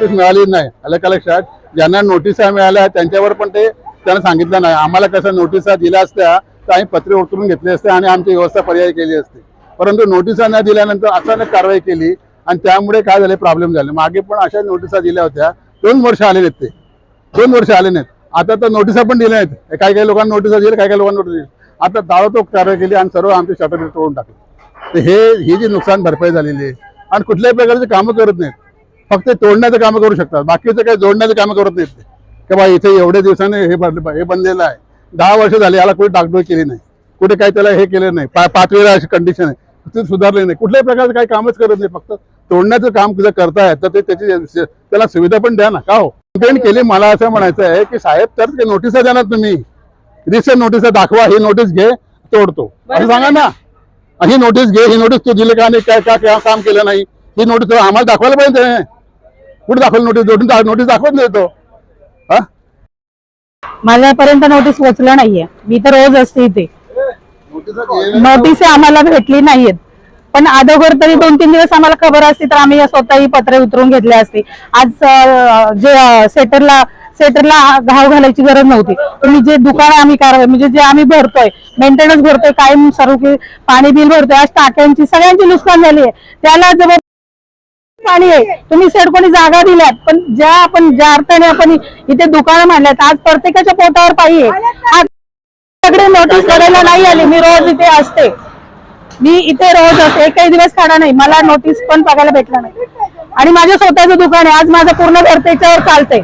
Notice मिळाली नाही. आलं का लक्षात? ज्यांना नोटिसा मिळाल्या त्यांच्यावर पण ते त्यांना सांगितलं नाही. आम्हाला कसं नोटिसा दिल्या असत्या तर आम्ही पत्रे उतरून घेतले असते आणि आमची व्यवस्था पर्याय केली असते. परंतु नोटिसा न दिल्यानंतर अचानक कारवाई केली आणि त्यामुळे काय झाले? प्रॉब्लेम झाले. मागे पण अशा नोटिसा दिल्या होत्या. दोन वर्ष आले नाहीत ते. दोन वर्ष आले नाहीत. आता तर नोटिसा पण दिल्या नाहीत. काही काही लोकांना नोटिसा दिल्या काही काही लोकांना नोटीस दिली. आता ताबडतोब कारवाई केली आणि सर्व आमचे शटर तोडून टाकले. तर हे ही जी नुकसान भरपाई झालेली आहे आणि कुठल्याही प्रकारचे कामं करत नाहीत. फक्त तोडण्याचं कामं करू शकतात. बाकीचं काही जोडण्याचं कामं करत नाहीत ते. की बा इथे एवढ्या दिवसाने हे भरले हे बनलेलं आहे. दहा वर्ष झाली याला कुठे डागडोळ केली नाही. कुठे काही त्याला हे केलं नाही. पा पाच वेळा अशी कंडिशन आहे. ते सुधारले नाही. कुठल्याही प्रकारचं काही कामच करत नाही. फक्त तोडण्याचं काम जर करताय तर ते त्याची त्याला सुविधा पण द्या ना. का हो? कंप्लेंट केली मला असं म्हणायचं आहे की साहेब तर नोटिसा द्या ना तुम्ही. रिसेंट नोटिसा दाखवा ही नोटीस घे तोडतो. असं सांगा ना. ही नोटीस घे ही नोटीस तू दिली का नाही काय काय काय काम केलं नाही? ही नोटीस आम्हाला दाखवायला पाहिजे. कुठे दाखवली नोटीस नोटीस नोटीस दाखवत नाही तो. हा? माझ्यापर्यंत नोटीस पोहोचलं नाहीये. मी तर रोज असते इथे. नोटीस आम्हाला भेटली नाहीयेत. पण अगोदर तरी दोन तीन दिवस आम्हाला खबर असती तर आम्ही स्वतःही पत्रे उतरून घेतले असते. आज अं, जे सेटरला सेटरला घाव घालायची गरज नव्हती. तुम्ही जे दुकान आम्ही कारवाई म्हणजे जे आम्ही भरतोय मेंटेनन्स भरतोय कायम सर्व पाणी बिल भरतोय आज टाक्यांची सगळ्यांची नुकसान झाली आहे त्याला जबाब पाणी आहे. तुम्ही सेड कोणी जागा दिल्यात पण ज्या आपण ज्या अर्थाने आपण इथे दुकानं मांडल्यात आज प्रत्येकाच्या पोटावर पाणी आहे. आज सगळे नोटीस करायला नाही आली मी रोज इथे असते. मी इथे रोज असते एकही दिवस खाणा नाही मला नोटीस पण बघायला भेटला नाही. आणि माझं स्वतःचं दुकान आहे आज माझं पूर्ण घर त्याच्यावर चालतंय.